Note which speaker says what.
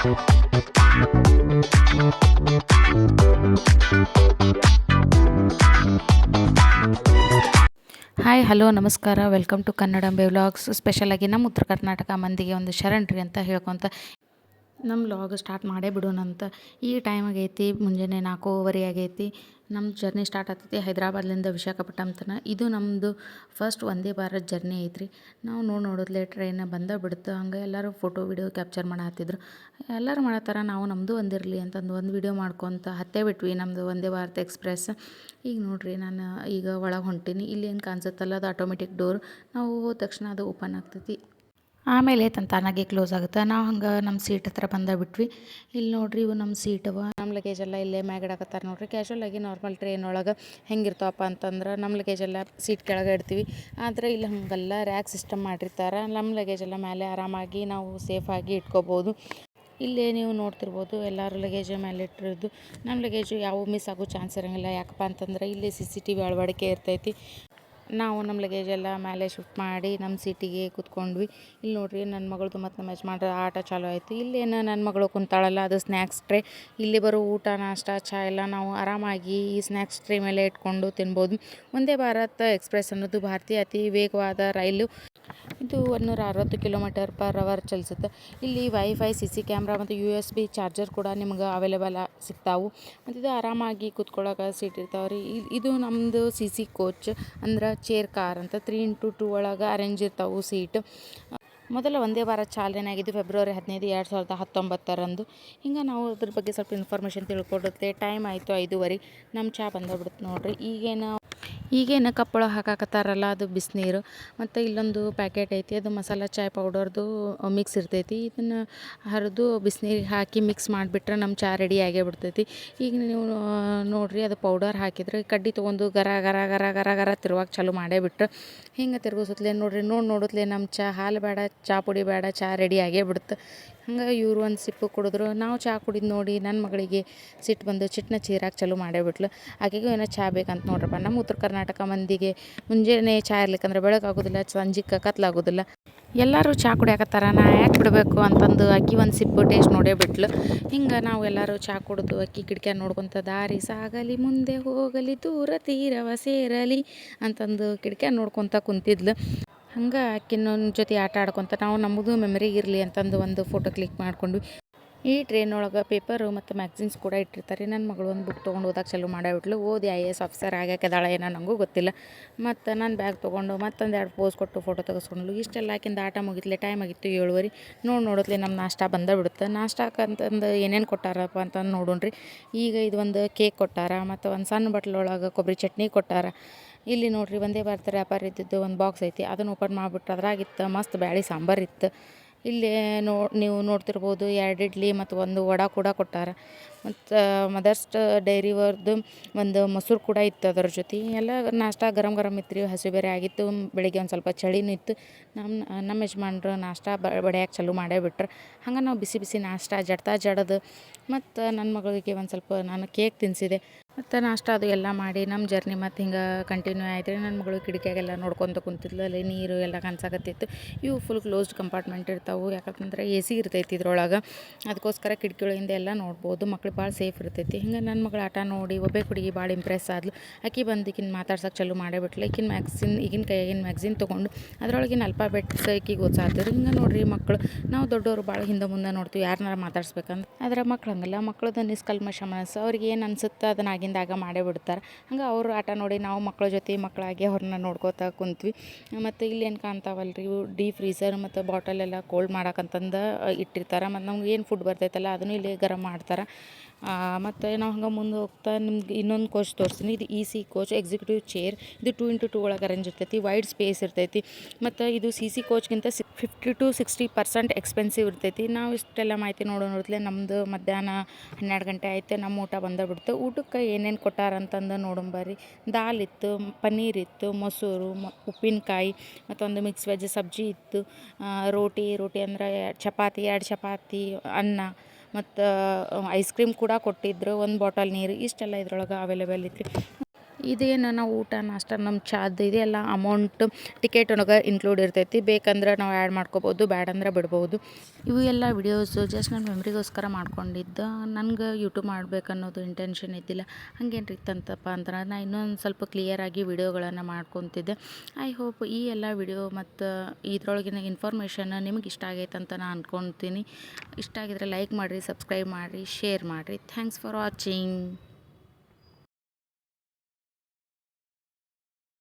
Speaker 1: Hi hello ನಮಸ್ಕಾರ. Welcome to Kannadambe vlogs ಸ್ಪೆಷಲಾಗಿ ನಮ್ಮ ಉತ್ತರ ಕರ್ನಾಟಕ ಮಂದಿಗೆ ಒಂದು ಶರಣ್ರಿ ಅಂತ ಹೇಳ್ಕೊತ ನಮ್ಮ ಲಾಗ್ ಸ್ಟಾರ್ಟ್ ಮಾಡೇ ಬಿಡೋಣಂತ ಈ ಟೈಮ್ ಆಗೈತಿ, ಮುಂಜಾನೆ ನಾಲ್ಕೂವರೆ ಆಗೈತಿ. ನಮ್ಮ ಜರ್ನಿ ಸ್ಟಾರ್ಟ್ ಆಗ್ತೈತಿ ಹೈದ್ರಾಬಾದ್ಲಿಂದ ವಿಶಾಖಪಟ್ಟಣಂ ತನಕ ಇದು ನಮ್ಮದು ಫಸ್ಟ್ ಒಂದೇ ಭಾರತ್ ಜರ್ನಿ ಐತ್ರಿ. ನಾವು ನೋಡಿ ನೋಡಿದ್ಲೆ ಟ್ರೈನ್ ಬಂದ ಬಿಡ್ತು. ಹಂಗೆ ಎಲ್ಲರೂ ಫೋಟೋ ವೀಡಿಯೋ ಕ್ಯಾಪ್ಚರ್ ಮಾಡತ್ತಿದ್ರು. ಎಲ್ಲರೂ ಮಾಡತ್ತಾರ, ನಾವು ನಮ್ಮದು ಒಂದಿರಲಿ ಅಂತಂದು ಒಂದು ವಿಡಿಯೋ ಮಾಡ್ಕೊತ ಹತ್ತೇ ಬಿಟ್ವಿ ನಮ್ಮದು ಒಂದೇ ಭಾರತ್ ಎಕ್ಸ್ಪ್ರೆಸ್ ಈಗ ನೋಡಿರಿ ನಾನು ಈಗ ಒಳಗೆ ಹೊಂಟೀನಿ. ಇಲ್ಲಿ ಏನು ಕಾಣಿಸುತ್ತಲ್ಲ, ಅದು ಆಟೋಮೆಟಿಕ್ ಡೋರ್ ನಾವು ಹೋದ ತಕ್ಷಣ ಅದು ಓಪನ್ ಆಗ್ತೈತಿ. ಆಮೇಲೆ ತನ್ನ ತಾನಾಗೆ ಕ್ಲೋಸ್ ಆಗುತ್ತೆ. ನಾವು ಹಂಗೆ ನಮ್ಮ ಸೀಟ್ ಹತ್ರ ಬಂದ ಬಿಟ್ವಿ. ಇಲ್ಲಿ ನೋಡ್ರಿ ಇವು ನಮ್ಮ ಸೀಟ್ ಅವ ನಮ್ಮ ಲಗೇಜ್ ಎಲ್ಲ ಇಲ್ಲೇ ಮ್ಯಾಗಿಡಕತ್ತಾರ ನೋಡ್ರಿ. ಕ್ಯಾಶುವಲ್ ಆಗಿ ನಾರ್ಮಲ್ ಟ್ರೈನ್ ಒಳಗೆ ಹೆಂಗಿರ್ತಾವಪ್ಪ ಅಂತಂದ್ರೆ ನಮ್ಮ ಲಗೇಜ್ ಎಲ್ಲ ಸೀಟ್ ಕೆಳಗೆ ಇಡ್ತೀವಿ. ಆದರೆ ಇಲ್ಲಿ ಹಂಗೆಲ್ಲ ರ್ಯಾಕ್ ಸಿಸ್ಟಮ್ ಮಾಡಿರ್ತಾರೆ. ನಮ್ಮ ಲಗೇಜ್ ಎಲ್ಲ ಮೇಲೆ ಆರಾಮಾಗಿ ನಾವು ಸೇಫಾಗಿ ಇಟ್ಕೋಬೋದು. ಇಲ್ಲೇ ನೀವು ನೋಡ್ತಿರ್ಬೋದು, ಎಲ್ಲರೂ ಲಗೇಜ್ ಮೇಲೆ ಇಟ್ಟಿರೋದು. ನಮ್ಮ ಲಗೇಜು ಯಾವ ಮಿಸ್ ಆಗೋ ಚಾನ್ಸ್ ಇರೋಂಗಿಲ್ಲ. ಯಾಕಪ್ಪ ಅಂತಂದ್ರೆ ಇಲ್ಲಿ ಸಿ ಸಿ ಟಿ ವಿ ಅಳವಡಿಕೆ ಇರ್ತೈತಿ. ನಾವು ನಮ್ಮ ಲಗೇಜ್ ಎಲ್ಲ ಮೇಲೆ ಶಿಫ್ಟ್ ಮಾಡಿ ನಮ್ಮ ಸೀಟಿಗೆ ಕೂತ್ಕೊಂಡ್ವಿ. ಇಲ್ಲಿ ನೋಡ್ರಿ ನನ್ನ ಮಗಳದು ಮತ್ತು ನಮ್ಮ ಯಜಮಾನ್ರ ಆಟ ಚಾಲೂ ಆಯಿತು. ಇಲ್ಲೇನು ನನ್ನ ಮಗಳು ಕುಂತಾಳಲ್ಲ, ಅದು ಸ್ನ್ಯಾಕ್ಸ್ ಟ್ರೇ ಇಲ್ಲಿ ಬರೋ ಊಟ, ನಾಷ್ಟ ಚಹಾ ಎಲ್ಲ ನಾವು ಆರಾಮಾಗಿ ಈ ಸ್ನ್ಯಾಕ್ಸ್ ಟ್ರೇ ಮೇಲೆ ಇಟ್ಕೊಂಡು ತಿನ್ಬೋದು. ಒಂದೇ ಭಾರತ್ ಎಕ್ಸ್ಪ್ರೆಸ್ ಅನ್ನೋದು ಭಾರತೀಯ ಅತಿ ವೇಗವಾದ ರೈಲು. ಇದು ಒಂದೂರ ಅರವತ್ತು ಕಿಲೋಮೀಟರ್ ಪರ್ ಅವರ್ ಚಲಿಸುತ್ತೆ. ಇಲ್ಲಿ ವೈಫೈ ಸಿ ಸಿ ಕ್ಯಾಮ್ರಾ ಮತ್ತು ಯು ಎಸ್ ಬಿ ಚಾರ್ಜರ್ ಕೂಡ ನಿಮ್ಗೆ ಅವೈಲೇಬಲ್ ಸಿಗ್ತಾವೆ. ಮತ್ತು ಇದು ಆರಾಮಾಗಿ ಕೂತ್ಕೊಳ್ಳೋಕೆ ಸೀಟ್ ಇರ್ತಾವೆ ರೀ ಇದು ನಮ್ಮದು ಸಿ ಸಿ ಕೋಚ್ ಅಂದ್ರೆ ಚೇರ್ ಕಾರ್ ಅಂತ ತ್ರೀ ಇಂಟು ಟೂ ಒಳಗೆ ಅರೇಂಜ್ ಇರ್ತಾವೆ ಸೀಟ್ ಮೊದಲ ಒಂದೇ ವಾರ ಚಾಲನೆ ಆಗಿದ್ದು ಫೆಬ್ರವರಿ ಹದಿನೈದು ಎರಡು ಸಾವಿರದ ಹತ್ತೊಂಬತ್ತರಂದು. ಹಿಂಗೆ ನಾವು ಅದ್ರ ಬಗ್ಗೆ ಸ್ವಲ್ಪ ಇನ್ಫಾರ್ಮೇಷನ್ ತಿಳ್ಕೊಡುತ್ತೆ. ಟೈಮ್ ಆಯಿತು ಐದುವರೆ. ನಮ್ಮ ಚಹಾ ಬಂದೋಗ್ಬಿಡುತ್ತೆ ನೋಡಿರಿ. ಈಗೇನು ಈಗೇನು ಕಪ್ಪಳ ಹಾಕಾಕತ್ತಾರಲ್ಲ, ಅದು ಬಿಸಿನೀರು. ಮತ್ತು ಇಲ್ಲೊಂದು ಪ್ಯಾಕೆಟ್ ಐತಿ, ಅದು ಮಸಾಲ ಚಾಯ್ ಪೌಡರ್ದು ಮಿಕ್ಸ್ ಇರ್ತೈತಿ. ಇದನ್ನು ಹರಿದು ಬಿಸಿನೀರಿಗೆ ಹಾಕಿ ಮಿಕ್ಸ್ ಮಾಡಿಬಿಟ್ರೆ ನಮ್ಮ ಚಹಾ ರೆಡಿ ಆಗೇ ಬಿಡ್ತೈತಿ. ಈಗ ನೀವು ನೋಡಿರಿ, ಅದು ಪೌಡರ್ ಹಾಕಿದ್ರೆ ಕಡ್ಡಿ ತೊಗೊಂಡು ಗರ ಗರ ಗರ ಗರ ಗರ ತಿರುವಾಗ ಚಾಲು ಮಾಡೇ ಬಿಟ್ರೆ ಹಿಂಗೆ ತಿರುಗಿಸುತ್ತಲೇ ನೋಡಿರಿ. ನೋಡಿ, ನೋಡುತ್ತಲೇ ನಮ್ಮ ಚಾ ಹಾಲು ಬೇಡ ಚಹಾ ಪುಡಿ ಬೇಡ ಚಹಾ ರೆಡಿ ಆಗೇ ಬಿಡ್ತು ಹಂಗೆ ಇವರು ಒಂದು ಸಿಪ್ಪು ಕುಡಿದ್ರು. ನಾವು ಚಹಾ ಕುಡಿದು ನೋಡಿ ನನ್ನ ಮಗಳಿಗೆ ಸಿಟ್ಟು ಬಂದು ಚಿಟ್ಟನ ಚೀರಾಕೆ ಚಾಲು ಮಾಡೇ ಬಿಟ್ಲು. ಆಕೆಗೂ ಏನೋ ಚಹಾ ಬೇಕಂತ ನೋಡ್ರಪ್ಪ. ನಮ್ಮ ಉತ್ತರ ಕರ್ನಾಟಕ ಮಂದಿಗೆ ಮುಂಜಾನೆ ಚಾ ಇರ್ಲಿಕ್ಕಂದ್ರೆ ಬೆಳಗಾಗೋದಿಲ್ಲ ಸಂಜಿಕ್ಕ ಕತ್ಲಾಗೋದಿಲ್ಲ ಎಲ್ಲರೂ ಚಹಾ ಕುಡಿಯಾಕತ್ತಾರ, ನಾ ಯಾಕೆ ಬಿಡಬೇಕು ಅಂತಂದು ಅಕ್ಕಿ ಒಂದು ಸಿಪ್ಪು ಟೇಸ್ಟ್ ನೋಡೇ ಬಿಟ್ಲು. ಹಿಂಗೆ ನಾವು ಎಲ್ಲರೂ ಚಹಾ ಕುಡಿದು ಅಕ್ಕಿ ಕಿಡಿಕ್ಯಾನ ನೋಡ್ಕೊತ, ದಾರಿ ಸಾಗಲಿ, ಮುಂದೆ ಹೋಗಲಿ, ದೂರ ತೀರವ ಸೇರಲಿ ಅಂತಂದು ಕಿಡಿಕ್ಯಾನ ನೋಡ್ಕೊತ ಕುಂತಿದ್ಲು. ಹಂಗೆ ಆಕಿನ ಜೊತೆ ಆಟ ಆಡ್ಕೊತ ನಾವು ನಮ್ಮದು ಮೆಮರಿ ಇರಲಿ ಅಂತಂದು ಒಂದು ಫೋಟೋ ಕ್ಲಿಕ್ ಮಾಡಿಕೊಂಡ್ವಿ ಈ ಟ್ರೈನ್ ಒಳಗೆ ಪೇಪರು ಮತ್ತು ಮ್ಯಾಗ್ಝಿನ್ಸ್ ಕೂಡ ಇಟ್ಟಿರ್ತಾರೆ. ನನ್ನ ಮಗಳು ಒಂದು ಬುಕ್ ತೊಗೊಂಡು ಓದಕ್ಕೆ ಚಾಲು ಮಾಡಿಬಿಟ್ಲು ಓದಿ ಐ ಎಸ್ ಆಫೀಸರ್ ಆಗ್ಯಾಕದಾಳ ಏನೋ ನನಗೂ ಗೊತ್ತಿಲ್ಲ. ಮತ್ತು ನನ್ನ ಬ್ಯಾಗ್ ತೊಗೊಂಡು ಮತ್ತೊಂದು ಎರಡು ಪೋಸ್ ಕೊಟ್ಟು ಫೋಟೋ ತೆಗೆಸ್ಕೊಂಡ್ಲು. ಇಷ್ಟೆಲ್ಲ ಆಕಿಂದ ಆಟ ಮುಗಿತ್ಲೆ ಟೈಮ್ ಆಗಿತ್ತು ಏಳುವರಿ. ನೋಡಿ ನೋಡತ್ಲೆ ನಮ್ಮ ನಾಷ್ಟ ಬಂದ ಬಿಡುತ್ತೆ. ನಾಷ್ಟಕ್ಕೆ ಅಂತಂದು ಏನೇನು ಕೊಟ್ಟಾರಪ್ಪ ಅಂತಂದು ನೋಡೋಣ್ರಿ. ಈಗ ಇದು ಒಂದು ಕೇಕ್ ಕೊಟ್ಟಾರ, ಮತ್ತು ಒಂದು ಸಣ್ಣ ಬಟ್ಲೊಳಗೆ ಕೊಬ್ಬರಿ ಚಟ್ನಿ ಕೊಟ್ಟಾರ. ಇಲ್ಲಿ ನೋಡ್ರಿ ಒಂದೇ ಭಾರತ ವ್ಯಾಪಾರ ಇದ್ದಿದ್ದು ಒಂದು ಬಾಕ್ಸ್ ಐತಿ, ಅದನ್ನು ಓಪನ್ ಮಾಡಿಬಿಟ್ರೆ. ಅದ್ರಾಗಿತ್ತು ಮಸ್ತ್ ಬ್ಯಾಳಿ ಸಾಂಬಾರು ಇತ್ತು. ಇಲ್ಲಿ ನೋ, ನೀವು ನೋಡ್ತಿರ್ಬೋದು ಎರಡು ಇಡ್ಲಿ ಮತ್ತು ಒಂದು ವಡೆ ಕೂಡ ಕೊಟ್ಟಾರ. ಮತ್ತು ಮದರ್ಸ್ ಡೈರಿವರ್ದು ಒಂದು ಮೊಸರು ಕೂಡ ಇತ್ತು ಅದರ ಜೊತೆ. ಎಲ್ಲ ನಾಷ್ಟ ಗರಂ ಗರಂ ಇತ್ತು ರೀ ಹಸಿ ಬೇರೆ ಆಗಿತ್ತು. ಬೆಳಿಗ್ಗೆ ಒಂದು ಸ್ವಲ್ಪ ಚಳಿನೂ ಇತ್ತು. ನಮ್ಮ ನಮ್ಮ ಯಜಮಾನ್ರು ನಾಷ್ಟ ಬಡಿಯಾಕೆ ಚಾಲೂ ಮಾಡೇ ಬಿಟ್ರು. ಹಂಗೆ ನಾವು ಬಿಸಿ ಬಿಸಿ ನಾಷ್ಟ ಜಡ್ತಾ ಜಡದು ಮತ್ತು ನನ್ನ ಮಗಳಿಗೆ ಒಂದು ಸ್ವಲ್ಪ ನಾನು ಕೇಕ್ ತಿನ್ನಿಸಿದೆ ಮತ್ತು ನಾಷ್ಟ ಅದು ಎಲ್ಲ ಮಾಡಿ ನಮ್ಮ ಜರ್ನಿ ಮತ್ತು ಹಿಂಗೆ ಕಂಟಿನ್ಯೂ ಆಯ್ತು. ರೀ ನನ್ನ ಮಗಳು ಕಿಟಕಿಯಾಗೆಲ್ಲ ನೋಡ್ಕೊತ ಕುಂತಿದ್ಲು. ಅಲ್ಲಿ ನೀರು ಎಲ್ಲ ಕಾಣಿಸಾಕತ್ತಿತ್ತು ಇವು ಫುಲ್ ಕ್ಲೋಸ್ಡ್ ಕಂಪಾರ್ಟ್ಮೆಂಟ್ ಇರ್ತಾವೆ. ಯಾಕಂತಂದ್ರೆ ಎ ಸಿ ಇರ್ತೈತಿ ಇದ್ರೊಳಗೆ. ಅದಕ್ಕೋಸ್ಕರ ಕಿಟಕಿ ಒಳಗಿಂದ ಎಲ್ಲ ನೋಡ್ಬೋದು. ಮಕ್ಳು ಭಾಳ ಸೇಫ್ ಇರ್ತೈತಿ. ಹಿಂಗೆ ನನ್ನ ಮಗಳು ಆಟ ನೋಡಿ ಒಬ್ಬೇ ಹುಡುಗಿ ಭಾಳ ಇಂಪ್ರೆಸ್ ಆದ್ಲು. ಆಕಿ ಬಂದು ಈಗಿನ ಮಾತಾಡ್ಸೋಕೆ ಚಾಲು ಮಾಡೇ ಬಿಟ್ಲು ಮ್ಯಾಗ್ಸಿನ್ ಈಗಿನ ಕೈಯಾಗಿನ ಮ್ಯಾಗ್ಝಿನ್ ತೊಗೊಂಡು ಅದ್ರೊಳಗಿನ ಅಲ್ಫಾಬೆಟ್ಸ್ ಈಕಿಗೆ ಓದ್ಸಾದ್ರು ಹಿಂಗೆ ನೋಡ್ರಿ ಮಕ್ಕಳು ನಾವು ದೊಡ್ಡವರು ಭಾಳ ಹಿಂದೆ ಮುಂದೆ ನೋಡ್ತೀವಿ. ಯಾರನ್ನಾರು ಮಾತಾಡ್ಸ್ಬೇಕಂದ್ರೆ. ಆದರೆ ಮಕ್ಳು ಹಂಗಲ್ಲ. ಮಕ್ಳದ್ದು ನಿಷ್ಕಲ್ಮಶ ಮನಸ್ಸು. ಅವ್ರಿಗೆ ಏನು ಅನ್ಸುತ್ತೆ ಅದನ್ನ ಆಗಿಂದಾಗ ಮಾಡೇ ಬಿಡ್ತಾರೆ. ಹಂಗೆ ಅವರು ಆಟ ನೋಡಿ ನಾವು ಮಕ್ಕಳ ಜೊತೆ ಮಕ್ಕಳಾಗಿ ಅವ್ರನ್ನ ನೋಡ್ಕೋತಾ ಕುಂತ್ವಿ. ಮತ್ತು ಇಲ್ಲಿ ಏನು ಕಾಣ್ತಾವಲ್ಲ ರೀ ಇವು ಡೀ ಫ್ರೀಸರ್ ಮತ್ತು ಬಾಟಲೆಲ್ಲ ಕೋಲ್ಡ್ ಮಾಡಕ್ಕಂತಂದು ಇಟ್ಟಿರ್ತಾರೆ. ಮತ್ತು ನಮ್ಗೆ ಏನು ಫುಡ್ ಬರ್ತೈತಲ್ಲ ಅದನ್ನು ಇಲ್ಲಿ ಗರಮ್ ಮಾಡ್ತಾರೆ. ಮತ್ತು ನಾವು ಹಂಗೆ ಮುಂದೆ ಹೋಗ್ತಾ ನಿಮ್ಗೆ ಇನ್ನೊಂದು ಕೋಚ್ ತೋರಿಸ್ತೀನಿ. ಇದು E C coach executive chair ಇದು ಟೂ ಇಂಟು ಟೂ ಒಳಗೆ ಅರೇಂಜ್ ಇರ್ತೈತಿ. ವೈಡ್ ಸ್ಪೇಸ್ ಇರ್ತೈತಿ. ಮತ್ತು ಇದು ಸಿ ಸಿ ಕೋಚ್ಗಿಂತ ಸಿಕ್ fifty to sixty percent expensive ಇರ್ತೈತಿ. ನಾವು ಇಷ್ಟೆಲ್ಲ ಮಾಹಿತಿ ನೋಡೋ ನೋಡ್ತಲೇ ನಮ್ಮದು ಮಧ್ಯಾಹ್ನ ಹನ್ನೆರಡು ಗಂಟೆ ಆಯಿತು ನಮ್ಮ ಊಟ ಬಂದ ಬಿಡ್ತು. ಊಟಕ್ಕೆ ಏನೇನು ಕೊಟ್ಟಾರ ಅಂತಂದು ನೋಡಂಬರ್ರಿ ದಾಲ್ ಇತ್ತು, ಪನ್ನೀರ್ ಇತ್ತು, ಮೊಸರು, ಮ, ಉಪ್ಪಿನಕಾಯಿ, ಮತ್ತೊಂದು ಮಿಕ್ಸ್ ವೆಜ್ ಸಬ್ಜಿ ಇತ್ತು. ರೋಟಿ ರೋಟಿ ಅಂದ್ರೆ ಚಪಾತಿ, ಎರಡು ಚಪಾತಿ, ಅನ್ನ. ಮತ್ತು ಐಸ್ ಕ್ರೀಮ್ ಕೂಡ ಕೊಟ್ಟಿದ್ದರು ಒಂದು ಬಾಟಲ್ ನೀರು ಇಷ್ಟೆಲ್ಲ ಇದ್ರೊಳಗೆ ಅವೈಲೇಬಲ್ ಇತ್ತು. ಇದೇನು ನಾವು ಊಟ ನಾಷ್ಟ ನಮ್ಮ ಚಾದ ಇದೆಲ್ಲ ಅಮೌಂಟ್ ಟಿಕೆಟ್ ಒಳಗೆ ಇನ್ಕ್ಲೂಡ್ ಇರ್ತೈತಿ. ಬೇಕಂದ್ರೆ ನಾವು ಆ್ಯಡ್ ಮಾಡ್ಕೋಬೋದು ಬ್ಯಾಡಂದ್ರೆ ಬಿಡ್ಬೋದು. ಇವು ಎಲ್ಲ ವಿಡಿಯೋಸು ಜಸ್ಟ್ ನನ್ನ ಮೆಮ್ರಿಗೋಸ್ಕರ ಮಾಡ್ಕೊಂಡಿದ್ದು. ನನಗೆ ಯೂಟ್ಯೂಬ್ ಮಾಡ್ಬೇಕು ಅನ್ನೋದು ಇಂಟೆನ್ಷನ್ ಇದ್ದಿಲ್ಲ. ಹಂಗೇನು ಇತ್ತಂತಪ್ಪ ಅಂದ್ರೆ ನಾನು ಇನ್ನೊಂದು ಸ್ವಲ್ಪ ಕ್ಲಿಯರಾಗಿ ವಿಡಿಯೋಗಳನ್ನು ಮಾಡ್ಕೊತಿದ್ದೆ. ಐ ಹೋಪ್ ಈ ಎಲ್ಲ ವಿಡಿಯೋ ಮತ್ತು ಇದರೊಳಗಿನ ಇನ್ಫಾರ್ಮೇಷನ್ ನಿಮ್ಗೆ ಇಷ್ಟ ಆಗೈತೆ ಅಂತ ನಾನು ಅಂದ್ಕೊತೀನಿ ಇಷ್ಟ ಆಗಿದ್ರೆ ಲೈಕ್ ಮಾಡಿರಿ ಸಬ್ಸ್ಕ್ರೈಬ್ ಮಾಡಿರಿ ಶೇರ್ ಮಾಡಿರಿ. Thanks for watching